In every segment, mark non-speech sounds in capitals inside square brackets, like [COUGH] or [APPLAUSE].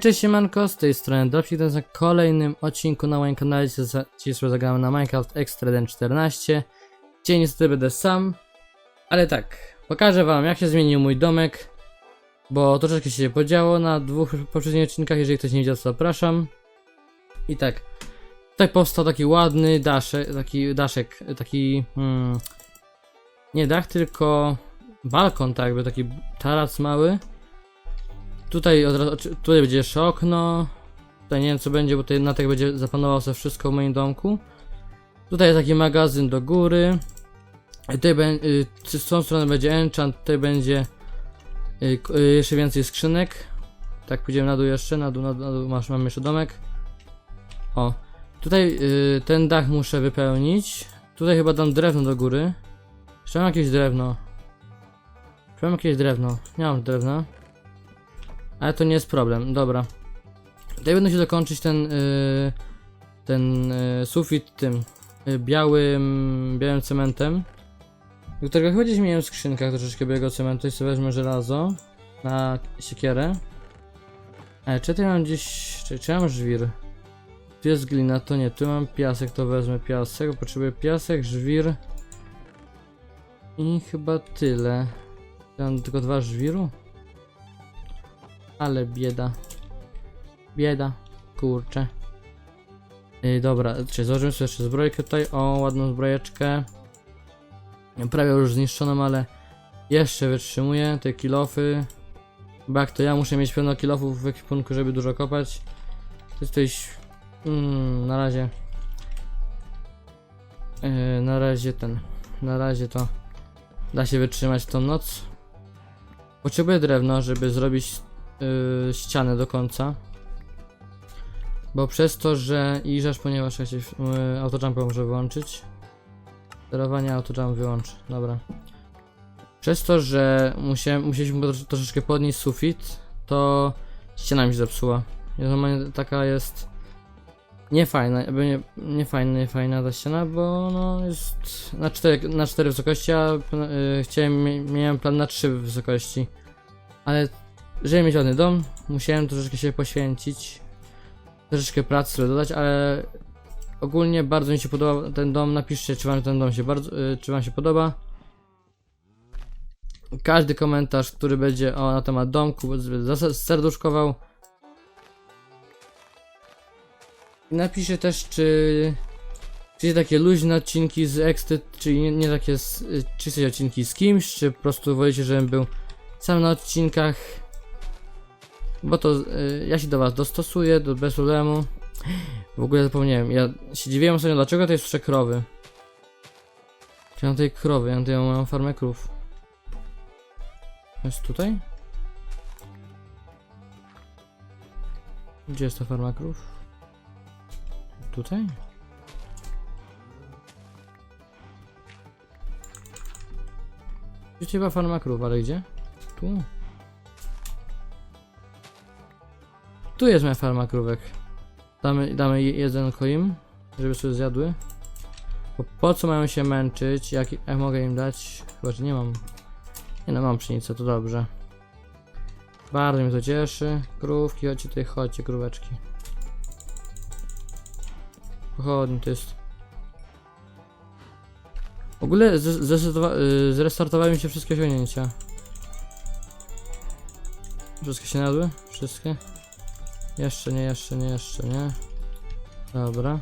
Cześć siemanko, z tej strony Dropsik, to jest na kolejnym odcinku na moim kanale, Dzisiaj dzisiaj zagramy na Minecraft Extra 1.14 Dzisiaj niestety będę sam, ale tak, pokażę wam jak się zmienił mój domek Bo troszeczkę się podziało na dwóch poprzednich odcinkach, jeżeli ktoś nie widział zapraszam. I tak, tutaj powstał taki ładny daszek, taki daszek, taki, hmm, nie dach, tylko balkon tak jakby, taki tarac mały Tutaj od razu, czy- tutaj będzie jeszcze okno. Tutaj nie wiem co będzie, bo tutaj na tak będzie zapanował sobie wszystko w moim domku. Tutaj jest taki magazyn do góry. I Tutaj będzie, z tą stronę będzie enchant, tutaj będzie y, y, jeszcze więcej skrzynek. Tak, pójdziemy na dół jeszcze, na dół, na dół, na dół masz, mam jeszcze domek. O, tutaj y, ten dach muszę wypełnić. Tutaj chyba dam drewno do góry. Jeszcze mam jakieś drewno. Czy mam jakieś drewno? Nie mam drewna. Ale to nie jest problem, dobra. Tutaj będę się dokończyć ten y, ten y, sufit tym y, białym białym cementem. Do którego chyba gdzieś miałem w skrzynkach troszeczkę białego cementu i sobie wezmę żelazo na siekierę. Ale czy tutaj mam gdzieś. Czy, czy ja mam żwir? Tu jest glina, to nie. Tu mam piasek, to wezmę piasek. Potrzebuję piasek, żwir. I chyba tyle. Ja mam tylko dwa żwiru? Ale bieda. Bieda. Kurczę. Yy, dobra, czy założymy sobie jeszcze zbrojkę tutaj. O, ładną zbrojeczkę. Prawie już zniszczoną, ale jeszcze wytrzymuje te kilofy. Bo jak to ja muszę mieć pełno kilofów w ekwipunku, żeby dużo kopać. To jest coś... Mm, na razie... Yy, na razie ten... Na razie to... Da się wytrzymać tą noc. Potrzebuję drewno, żeby zrobić yy, ścianę do końca. Bo przez to, że i rzecz, ponieważ ja się yy, autojumpa muszę wyłączyć. Sterowanie autojump wyłącz, dobra. Przez to, że musiałem, musieliśmy trosz- troszeczkę podnieść sufit, to ściana mi się zepsuła. Normalnie taka jest niefajna, nie, nie fajna, nie fajna ta ściana, bo no jest na 4, na 4 wysokości, a yy, chciałem, mia- miałem plan na 3 wysokości. Ale żeby mieć ładny dom, musiałem troszeczkę się poświęcić. Troszeczkę pracy dodać, ale ogólnie bardzo mi się podoba ten dom. Napiszcie, czy wam ten dom się bardzo, y, czy wam się podoba. Każdy komentarz, który będzie o, na temat domku, zas- serduszkował. Napiszcie też, czy czy takie luźne odcinki z Exty, czy nie, nie takie, y, czy chcecie odcinki z kimś, czy po prostu wolicie, żebym był sam na odcinkach. Bo to y, ja się do was dostosuję, do, bez problemu. W ogóle zapomniałem, ja się dziwiłem ostatnio, dlaczego to jest jeszcze krowy. Czy mam tej krowy, ja tutaj mam farmę krów. Jest tutaj? Gdzie jest ta farma krów? Tutaj? Gdzie chyba farma krów, ale gdzie? Tu? Tu jest moja farma krówek. Damy, damy je- jedzonko im, żeby sobie zjadły. Bo po co mają się męczyć? Jak, jak mogę im dać? Chyba, że nie mam. Nie no, mam pszenicę, to dobrze. Bardzo mnie to cieszy. Krówki, chodźcie tutaj, chodźcie, króweczki. Pochodnie to jest. W ogóle y, zrestartowały mi się wszystkie osiągnięcia. Wszystkie się nadły? Wszystkie? Jeszcze nie, jeszcze nie, jeszcze nie. Dobra.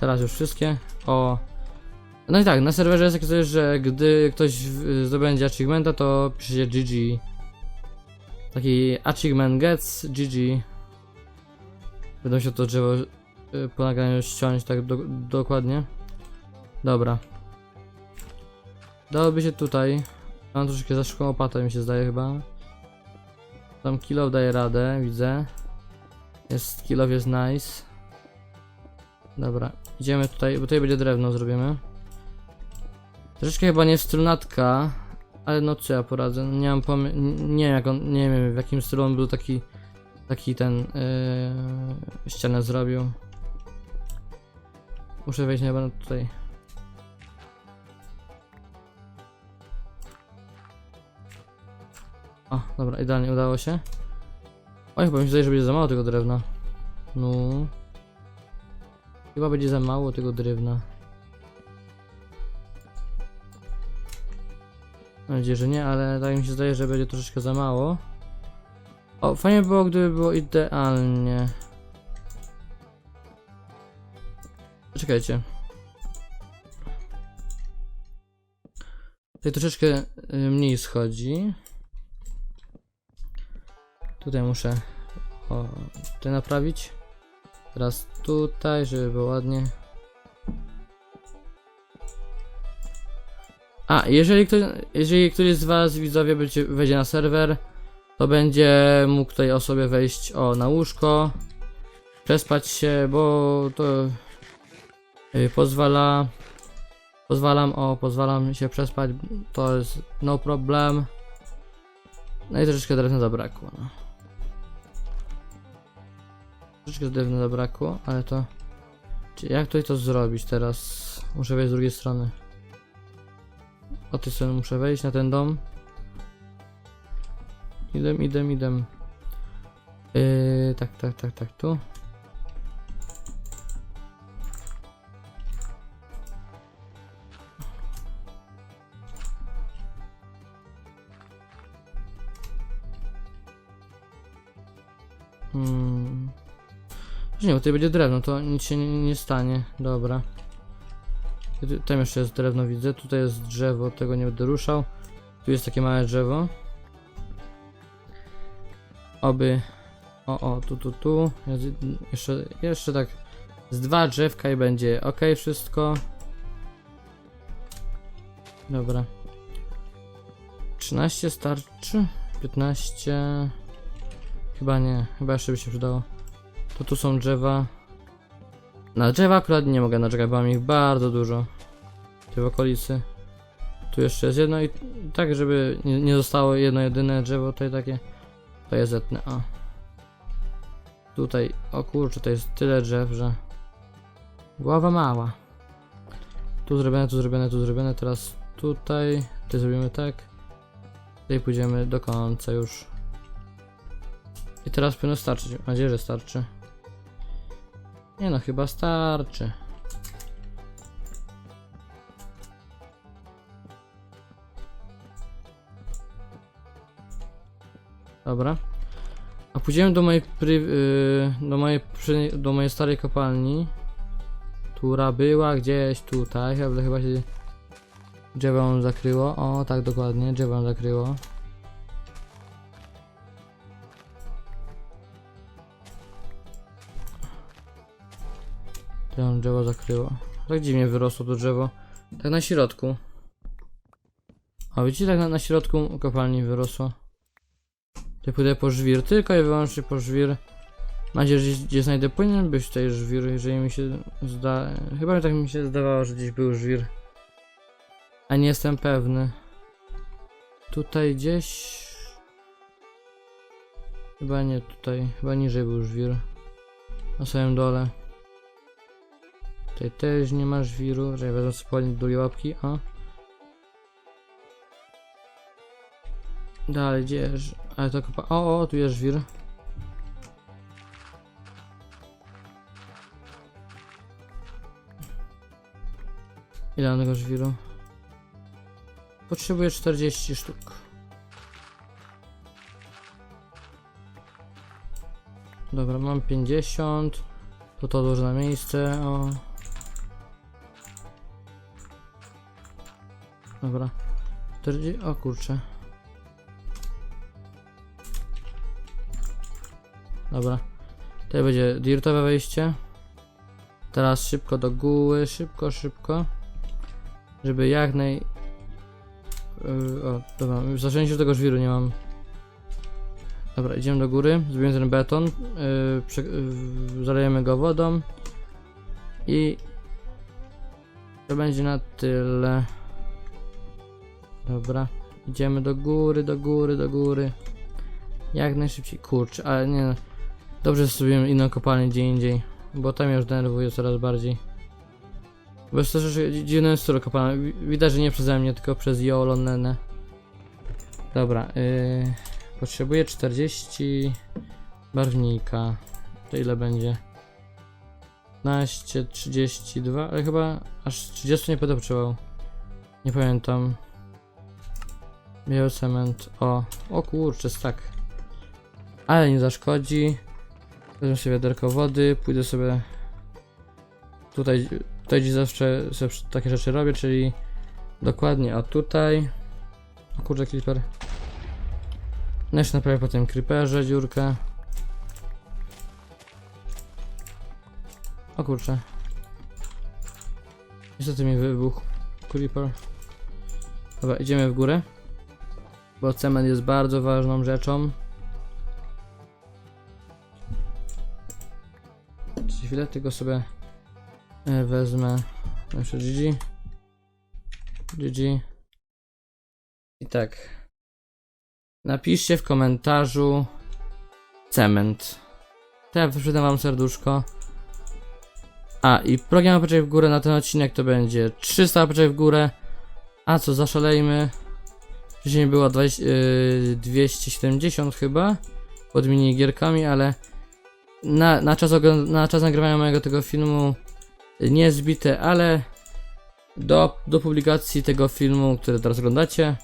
Teraz już wszystkie. O. No i tak, na serwerze jest takie coś, że gdy ktoś zdobędzie achievementa, to pisze GG. Taki achievement gets GG. Będą się to drzewo y, po nagraniu ściąć tak do, dokładnie. Dobra. Dałoby się tutaj. Mam troszeczkę za szybką opatę mi się zdaje chyba. Tam kilo daje radę, widzę. Jest kilo jest nice. Dobra, idziemy tutaj, bo tutaj będzie drewno zrobimy. Troszeczkę chyba nie w stylu natka, ale no co ja poradzę, nie mam pomy- nie wiem jak on, nie wiem w jakim stylu on był taki, taki ten, yy, ścianę zrobił. Muszę wejść chyba tutaj. O, dobra, idealnie udało się. Oj, chyba mi się zdaje, że będzie za mało tego drewna. No. Chyba będzie za mało tego drewna. Mam nadzieję, że nie, ale tak mi się zdaje, że będzie troszeczkę za mało. O, fajnie było, gdyby było idealnie. Czekajcie. Tutaj troszeczkę y, mniej schodzi. Tutaj muszę o, to naprawić. Teraz tutaj, żeby było ładnie. A, jeżeli ktoś, jeżeli któryś z was widzowie będzie, wejdzie na serwer, to będzie mógł tutaj o sobie wejść o na łóżko, przespać się, bo to y, pozwala pozwalam o pozwalam się przespać, to jest no problem. No i troszeczkę drewna zabrakło. No. Troszeczkę drewna zabrakło, ale to jak tutaj to zrobić teraz? Muszę wejść z drugiej strony. Od tej strony muszę wejść na ten dom. Idę, idę, idę. Yy, tak, tak, tak, tak, tu. Tutaj będzie drewno, to nic się nie, nie stanie. Dobra. Tam jeszcze jest drewno, widzę. Tutaj jest drzewo, tego nie będę ruszał. Tu jest takie małe drzewo. Oby. O, o, tu, tu, tu. Jeszcze, jeszcze tak. Z dwa drzewka i będzie ok, wszystko. Dobra. 13 starczy? 15. Chyba nie, chyba jeszcze by się przydało. To tu są drzewa. Na drzewa akurat nie mogę naczekać, bo mam ich bardzo dużo. Tu w okolicy. Tu jeszcze jest jedno i tak, żeby nie, nie zostało jedno jedyne drzewo tutaj takie. To jest zetnę, a. Tutaj, o kurczę, to jest tyle drzew, że... Głowa mała. Tu zrobione, tu zrobione, tu zrobione, teraz tutaj. Tutaj zrobimy tak. Tutaj pójdziemy do końca już. I teraz powinno starczyć. Mam nadzieję, że starczy. Nie no, chyba starczy. Dobra. A pójdziemy do mojej yy, do mojej do mojej starej kopalni. Która była gdzieś tutaj, ale chyba się drzewo ją zakryło. O, tak dokładnie, drzewo ją Tam drzewo zakryło. Tak dziwnie wyrosło to drzewo. Tak na środku. A widzicie, tak na, na środku kopalni wyrosło. Tutaj pójdę po żwir, tylko i wyłącznie po żwir. Mam nadzieję, że gdzieś, gdzie znajdę, powinien być tutaj żwir, jeżeli mi się zda... Chyba tak mi się zdawało, że gdzieś był żwir. A nie jestem pewny. Tutaj gdzieś... Chyba nie tutaj, chyba niżej był żwir. Na samym dole. Tutaj też nie ma żwiru, że ja wezmę sobie do łapki, a. Dalej, gdzie jest? Ale to kopa... O, o, tu jest żwir. Ile mam tego żwiru? Potrzebuję 40 sztuk. Dobra, mam 50. To to odłożę na miejsce. O. Dobra. 40. O kurczę. Dobra. Tutaj będzie dirtowe wejście. Teraz szybko do góry, szybko, szybko. Żeby jak naj... Yy, o, dobra, się do tego żwiru, nie mam. Dobra, idziemy do góry, zrobimy ten beton, yy, yy, zalejemy go wodą i to będzie na tyle. Dobra, idziemy do góry, do góry, do góry. Jak najszybciej, kurczę, ale nie. Dobrze zrobiłem inną kopalnię gdzie indziej, bo tam już denerwuje coraz bardziej. Bo jest to że dziwny styl kopalnia, Wi- widać, że nie przeze mnie, tylko przez Jolonenę. Dobra, yy, potrzebuję 40 barwnika. To ile będzie? 15, 32, ale chyba aż 30 nie potrzebował. Nie pamiętam. Biały cement. O, o kurczę, tak. Ale nie zaszkodzi. Wezmę sobie wiaderko wody, pójdę sobie tutaj, tutaj gdzie zawsze takie rzeczy robię, czyli dokładnie o tutaj. O kurczę, creeper. No jeszcze naprawię po tym creeperze dziurkę. O kurczę. Niestety mi wybuchł creeper. Dobra, idziemy w górę. Bo cement jest bardzo ważną rzeczą. Przez chwilę tylko sobie e, wezmę nasze GG. GG. I tak. Napiszcie w komentarzu cement. To ja wam serduszko. A i program apeczek w górę na ten odcinek to będzie 300 apeczek w górę. A co zaszalejmy? Wcześniej było 20, yy, 270 chyba pod minigierkami, ale na, na, czas na czas nagrywania mojego tego filmu nie zbite, ale do, do publikacji tego filmu, który teraz oglądacie,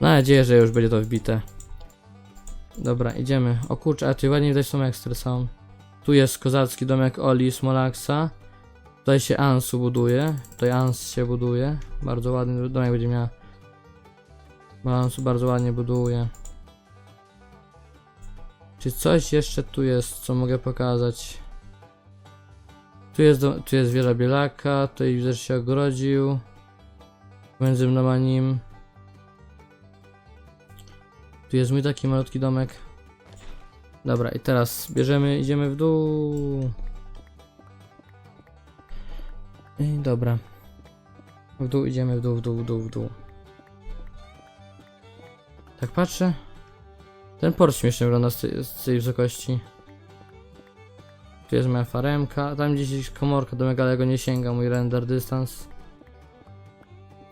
mam nadzieję, że już będzie to wbite. Dobra, idziemy. O kurczę, a tu ładnie widać są ekstry są. Tu jest kozacki domek Oli Smolaksa. Tutaj się Ansu buduje. Tutaj Ans się buduje. Bardzo ładny domek będzie miała. Ansu bardzo ładnie buduje. Czy coś jeszcze tu jest, co mogę pokazać? Tu jest, tu jest wieża Bielaka, widzę, że się ogrodził. Między mną a nim. Tu jest mój taki malutki domek. Dobra, i teraz bierzemy, idziemy w dół. I dobra. W dół idziemy, w dół, w dół, w dół, w dół. Tak patrzę. Ten port śmiesznie wygląda z tej, z tej wysokości. Tu jest moja faremka, tam gdzieś komorka do ale go nie sięga mój render dystans.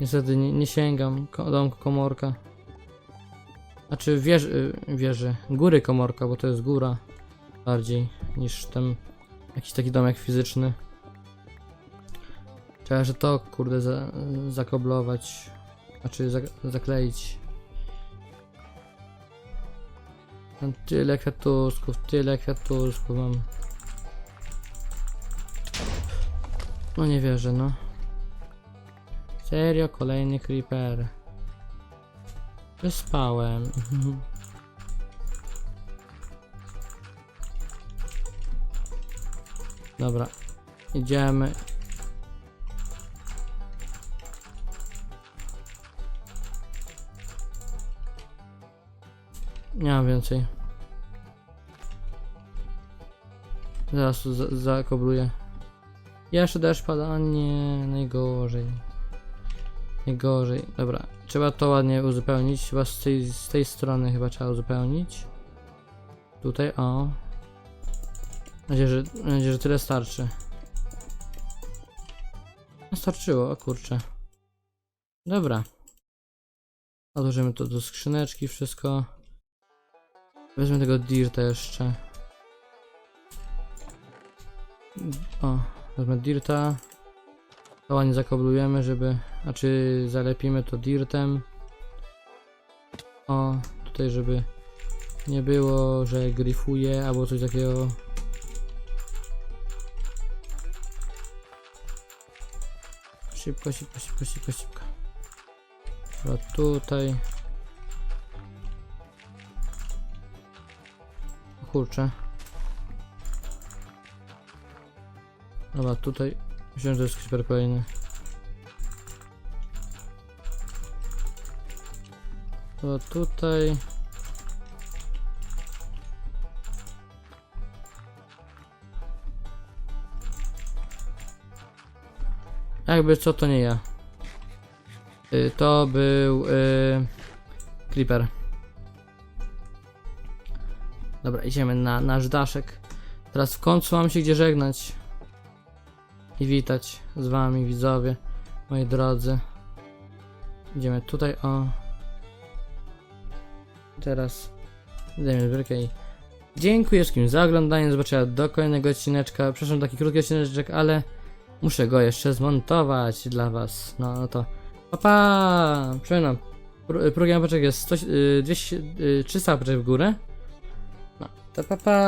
Niestety nie, nie sięgam ko komorka. Znaczy wieży, y, wieży, góry komorka, bo to jest góra bardziej niż ten jakiś taki domek fizyczny. Trzeba, że to kurde za, zakoblować, znaczy zak zakleić. Mam tyle kwiatuszków, tyle kwiatuszków mam. No nie wierzę, no. Serio, kolejny creeper. Wyspałem. [LAUGHS] Dobra, idziemy. Nie mam więcej. Zaraz tu za- zakobluję. Jeszcze deszcz pada, a nie, najgorzej. Najgorzej. Dobra, trzeba to ładnie uzupełnić. Chyba z tej, z tej strony chyba trzeba uzupełnić. Tutaj, o. Mam nadzieję, że, że tyle starczy. No, Starczyło, o kurczę. Dobra. Odłożymy to do skrzyneczki, wszystko. Wezmę tego dirta jeszcze. O, wezmę dirta. To ładnie zakoblujemy, żeby... Znaczy zalepimy to dirtem. O, tutaj żeby nie było, że gryfuje albo coś takiego. Szybko, szybko, szybko, szybko, szybko. Chyba tutaj. Kurczę. Dobra, tutaj. Myślałem, że jest creeper kolejny. To tutaj. Jakby co, to nie ja. Y, to był y, Creeper. Dobra, idziemy na nasz daszek. Teraz w końcu mam się gdzie żegnać. I witać z wami, widzowie, moi drodzy. Idziemy tutaj, o. Teraz zdejmiemy zbierkę i Dziękuję wszystkim za oglądanie, zobaczenia do kolejnego odcineczka. Przepraszam, taki krótki odcineczek, ale muszę go jeszcze zmontować dla was. No, no to pa pa! Przypominam, pr- próg jest 100, y, 200, y, 300 poczek w górę. To pa pa!